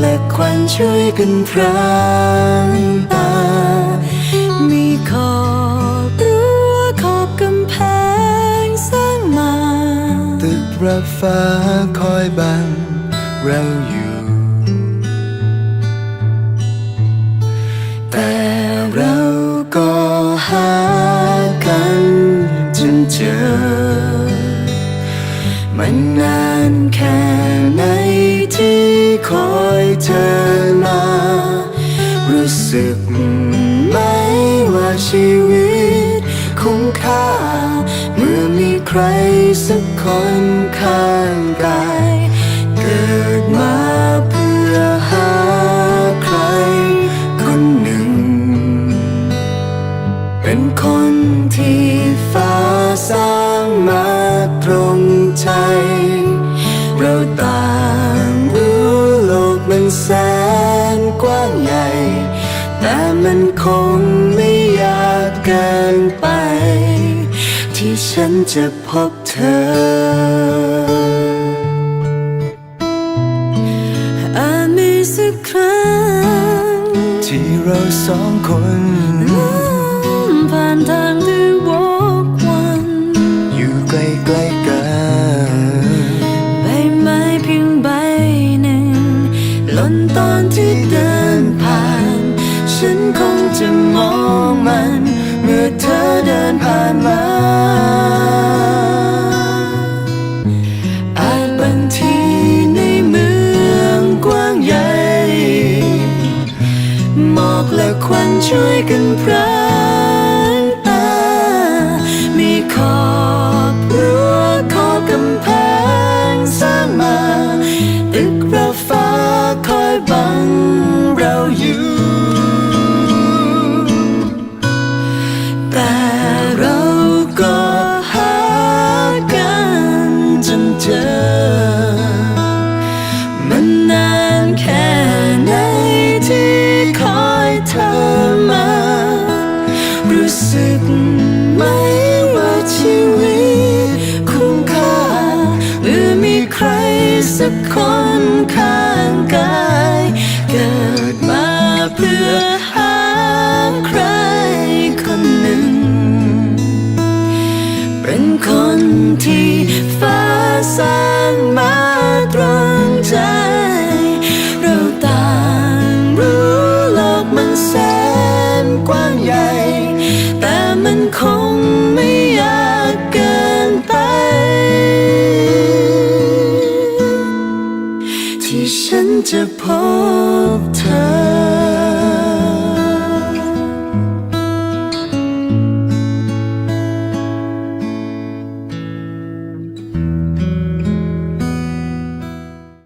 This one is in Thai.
และควันช่วยกันพรางตา มีขอบรั้วขอบกำแพงสร้างมา ตึกระฟ้าคอยบังเราอยู่ แต่เราก็หากันจนเจอ มันนานแค่ เธอมา รู้สึกไหมว่าชีวิตคุ้มค่า เมื่อมีใครสักคนข้างกาย เกิดมา มันแสนกว้างใหญ่ แต่มันคงไม่ยากเกินไป ที่ฉันจะพบเธออามีสักครั้งที่เราสองคนผ่านทางที่วก หมอกและควันช่วยกันพรางตามีขอบรั้วขอกำแพงสร้างมาตึกระฟ้าคอยบังเราอยู่ แต่เราก็หากันจนเจอ สักคนข้างกาย เกิดมาเพื่อหาใครคนหนึ่ง เป็นคนที่ ที่ฉันจะพบเธอ